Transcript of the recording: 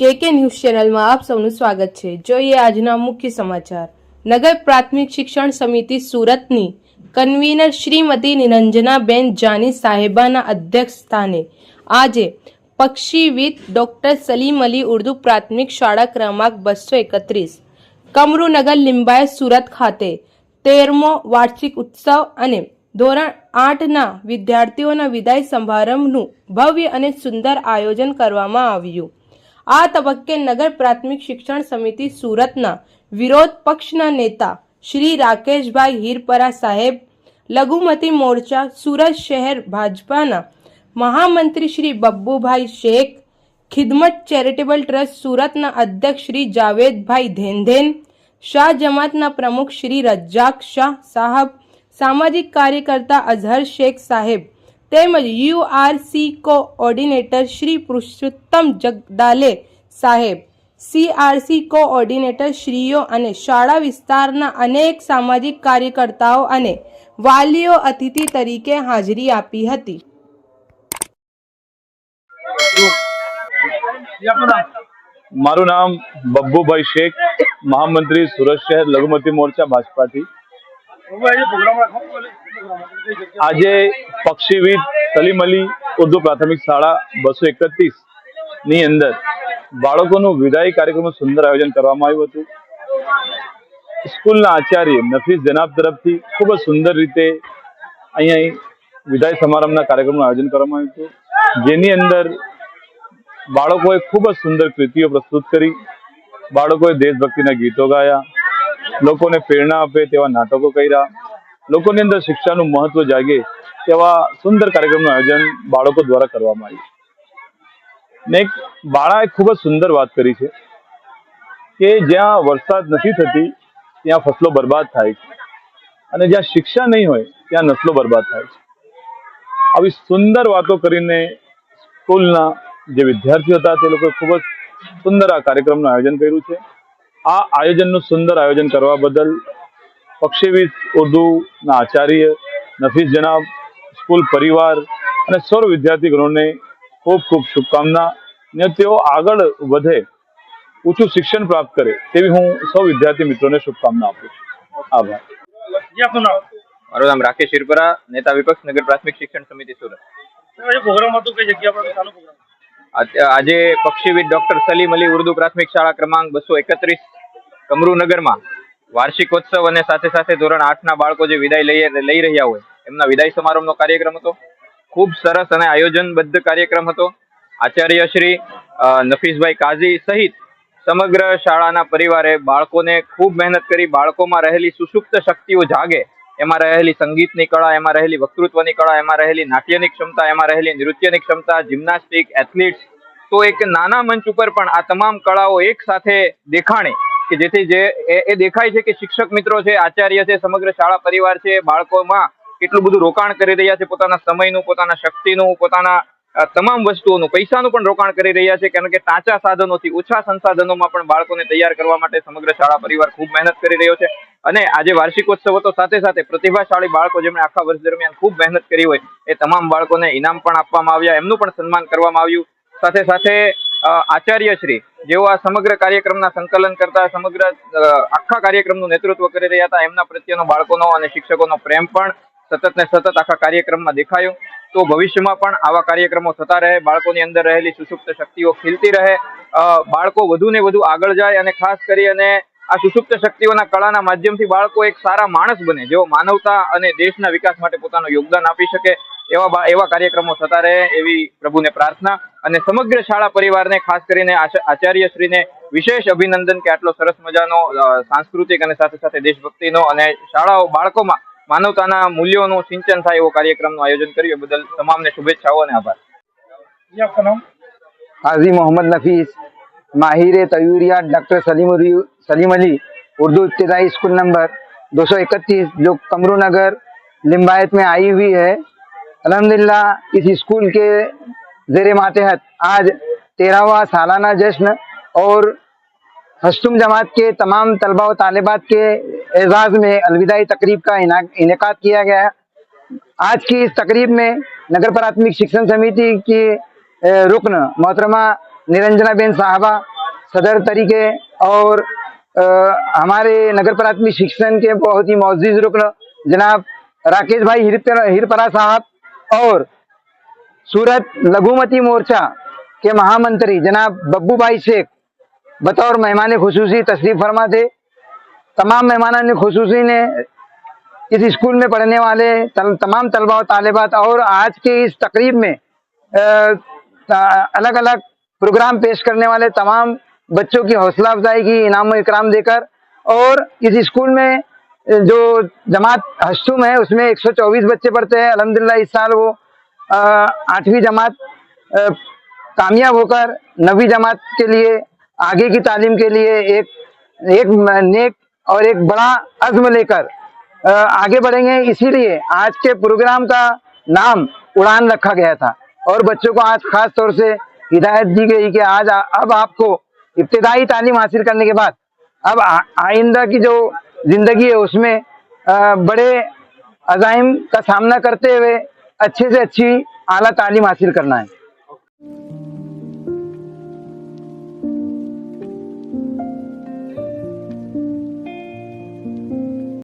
કે કે ન્યૂઝ ચેનલમાં આપ સૌનું સ્વાગત છે. જોઈએ આજના મુખ્ય સમાચાર. નગર પ્રાથમિક શિક્ષણ સમિતિ સુરતની કન્વીનર શ્રીમતી નિરંજનાબેન જાની સાહેબાના અધ્યક્ષ સ્થાને આજે પક્ષીવિદ ડોક્ટર સલીમ અલી ઉર્દુ પ્રાથમિક શાળા ક્રમાંક બસો એકત્રીસ, કમરુનગર લિંબાયત સુરત ખાતે તેરમો વાર્ષિક ઉત્સવ અને ધોરણ આઠના વિદ્યાર્થીઓના વિદાય સમારંભનું ભવ્ય અને સુંદર આયોજન કરવામાં આવ્યું. આ તબક્કે નગર પ્રાથમિક શિક્ષણ સમિતિ સુરતના વિરોધ પક્ષના નેતા શ્રી રાકેશભાઈ હીરપરા સાહેબ, લઘુમતી મોરચા સુરત શહેર ભાજપાના મહામંત્રી શ્રી બબ્બુભાઈ શેખ, ખિદમત ચેરિટેબલ ટ્રસ્ટ સુરતના અધ્યક્ષ શ્રી જાવેદભાઈ ધેનધેન શાહ જમાતના પ્રમુખ શ્રી રજાક શાહ સાહબ, સામાજિક કાર્યકર્તા અઝહર શેખ સાહેબ તેમજ યુઆરસી કોઓર્ડિનેટર શ્રી પુરુષોત્તમ જગદાલે સાહેબ, સીઆરસી કોઓર્ડિનેટર શ્રીઓ અને શાળા વિસ્તારના અનેક સામાજિક કાર્યકર્તાઓ અને વાલીઓ અતિથિ તરીકે હાજરી આપી હતી. મારું નામ બબ્બુભાઈ શેખ, મહામંત્રી સુરત શહેર લઘુમતી મોરચા ભાજપાથી. આજે પક્ષીવિદ સલીમ અલી ઉર્દુ પ્રાથમિક શાળા બસો એકત્રીસની અંદર બાળકોનું વિદાય કાર્યક્રમનું સુંદર આયોજન કરવામાં આવ્યું હતું. સ્કૂલના આચાર્ય નફીસ જનાબ તરફથી ખૂબ જ સુંદર રીતે અહીંયા વિદાય સમારંભના કાર્યક્રમનું આયોજન કરવામાં આવ્યું હતું. જેની અંદર બાળકોએ ખૂબ જ સુંદર કૃતિઓ પ્રસ્તુત કરી. બાળકોએ દેશભક્તિના ગીતો ગાયા. લોકોને પ્રેરણા આપે તેવા નાટકો કર્યા. લોકોની અંદર શિક્ષાનું મહત્વ જાગે તેવા સુંદર કાર્યક્રમનું આયોજન બાળકો દ્વારા કરવામાં આવ્યું. ને બાળાએ ખૂબ જ સુંદર વાત કરી છે કે જ્યાં વરસાદ નથી થતી, ત્યાં ફસલો બરબાદ થાય છે. અને જ્યાં શિક્ષા નહીં હોય, ત્યાં નસલો બરબાદ થાય છે. આવી સુંદર વાતો કરીને સ્કૂલના જે વિદ્યાર્થીઓ હતા, તે લોકોએ ખૂબ જ સુંદર આ કાર્યક્રમનું આયોજન કર્યું છે. આ આયોજનનું સુંદર આયોજન કરવા બદલ પક્ષીવિદ ઉર્દુના આચાર્ય નફીસ જનાબ સ્કૂલ પરિવાર અને સર્વ વિદ્યાર્થીગણોને ખૂબ ખૂબ શુભકામના ને તેઓ આગળ વધે ઊંચું શિક્ષણ પ્રાપ્ત કરે તેવી હું સૌ વિદ્યાર્થી મિત્રોને શુભકામના આપું છું. આભાર. મારું નામ રાકેશ શિરપરા નેતા વિપક્ષ નગર પ્રાથમિક શિક્ષણ સમિતિ સુરત. આજે પ્રોગ્રામ હતો કઈ જગ્યા પર ચાલુ પ્રોગ્રામ? આજ- આજે પક્ષીવિદ ડોક્ટર સલીમ અલી ઉર્દુ પ્રાથમિક શાળા ક્રમાંક બસો એકત્રીસ કમરુનગરમાં વાર્ષિકોત્સવ અને સાથે સાથે ધોરણ આઠના બાળકો જે વિદાય લઈ લઈ રહ્યા હોય, એમના વિદાય સમારંભનો કાર્યક્રમ હતો. ખૂબ સરસ અને આયોજનબદ્ધ કાર્યક્રમ હતો. આચાર્ય શ્રી નફીસભાઈ કાઝી સહિત સમગ્ર શાળાના પરિવારે બાળકોને ખૂબ મહેનત કરી, બાળકોમાં રહેલી સુષુપ્ત શક્તિઓ જાગે. એમાં રહેલી સંગીતની કળા, એમાં રહેલી વક્તૃત્વની કળા, એમાં રહેલી નાટ્યની ક્ષમતા, એમાં રહેલી નૃત્યની ક્ષમતા, જિમ્નાસ્ટિક, એથ્લીટ્સ. તો એક નાના મંચ ઉપર પણ આ તમામ કળાઓ એક સાથે દેખાણે કે જેથી જે એ દેખાય છે કે શિક્ષક મિત્રો છે, આચાર્ય છે, સમગ્ર શાળા પરિવાર છે, બાળકોમાં કેટલું બધું રોકાણ કરી રહ્યા છે, પોતાના સમયનું, પોતાના શક્તિનું, પોતાના તમામ વસ્તુઓનું, પૈસાનું પણ રોકાણ કરી રહ્યા છે, કારણ કે કાચા સાધનોથી, ઓછા સંસાધનોમાં પણ બાળકોને તૈયાર કરવા માટે સમગ્ર શાળા પરિવાર ખૂબ મહેનત કરી રહ્યો છે. અને આજે વાર્ષિકોત્સવ હતો સાથે સાથે પ્રતિભાશાળી બાળકો જેમણે આખા વર્ષ દરમિયાન ખૂબ મહેનત કરી હોય, એ તમામ બાળકોને ઇનામ પણ આપવામાં આવ્યા, એમનું પણ સન્માન કરવામાં આવ્યું. સાથે સાથે આચાર્યશ્રી જેઓ આ સમગ્ર કાર્યક્રમના સંકલન કરતા, સમગ્ર આખા કાર્યક્રમનું નેતૃત્વ કરી રહ્યા હતા, એમના પ્રત્યેનો બાળકોનો અને શિક્ષકોનો પ્રેમ પણ સતત ને સતત આખા કાર્યક્રમમાં દેખાયો. તો ભવિષ્યમાં પણ આવા કાર્યક્રમો થતા રહે, બાળકોની અંદર રહેલી સુષુપ્ત શક્તિઓ ખીલતી રહે બાળકો વધુ ને વધુ આગળ જાય અને ખાસ કરી અને આ સુષુપ્ત શક્તિઓના કળાના માધ્યમથી બાળકો એક સારા માણસ બને, જેઓ માનવતા અને દેશના વિકાસ માટે પોતાનું યોગદાન આપી શકે. એવા એવા કાર્યક્રમો થતા રહે એવી પ્રભુને પ્રાર્થના અને સમગ્ર શાળા પરિવારને ખાસ કરીને આચાર્યશ્રીને વિશેષ અભિનંદન કે આટલો સરસ મજાનો સાંસ્કૃતિક અને સાથે સાથે દેશભક્તિનો અને શાળાઓ બાળકોમાં માનવતાના મૂલ્યોનું સિંચન થાય એવો કાર્યક્રમનું આયોજન કર્યું. એ બદલ તમામને શુભેચ્છાઓ અને આભાર. કાઝી મોહમ્મદ નફીસ માહિરે તયુરિયા ડૉક્ટર સલીમ સલીમ અली उर्दू इब्तदाई स्कूल नंबर 231 जो कमरूनगर लिम्बायत में आई हुई है अल्हम्दुलिल्लाह इस स्कूल के जेर मातहत आज तेरहवा सालाना जश्न और हस्तुम जमात के तमाम तलबा व तालिबात के एजाज में अलविदाई तकरीब का इनका किया गया आज की इस तकरीब में नगर प्राथमिक शिक्षण समिति की रुकन मोहतरमा निरंजना बेन साहबा सदर तरीके और अ, हमारे नगर प्राथमिक शिक्षण के बहुत ही मौजूद रुकन जनाब राकेश भाई हिरपरा साहब और सूरत लघुमती मोर्चा के महामंत्री जनाब बब्बू भाई शेख बतौर मेहमान खसूसी तशरीफ़ फरमा थे तमाम मेहमान खसूसी ने इस स्कूल में पढ़ने वाले तल, तमाम तलबा तालिबात और आज के इस तकरीब में अलग अलग प्रोग्राम पेश करने वाले तमाम बच्चों की हौसला अफजाई की इनाम इकराम देकर और इस स्कूल में जो जमात हस्तुम है, उसमें 124 बच्चे पढ़ते हैं, अल्हम्दुलिल्लाह इस साल वो आठवीं जमात कामयाब होकर नवी जमात के लिए, आगे की तालीम के लिए एक एक नेक और एक बड़ा अज़्म लेकर आगे बढ़ेंगे। इसीलिए आज के प्रोग्राम का नाम उड़ान रखा गया था और बच्चों को आज खास तौर से हिदायत दी गई कि आज अब आपको इब्तदाई तालीम हासिल करने के बाद, अब आइंदा की जो जिंदगी है उसमें अ, बड़े अजाइम का सामना करते हुए अच्छे से अच्छी आला तालीम हासिल करना है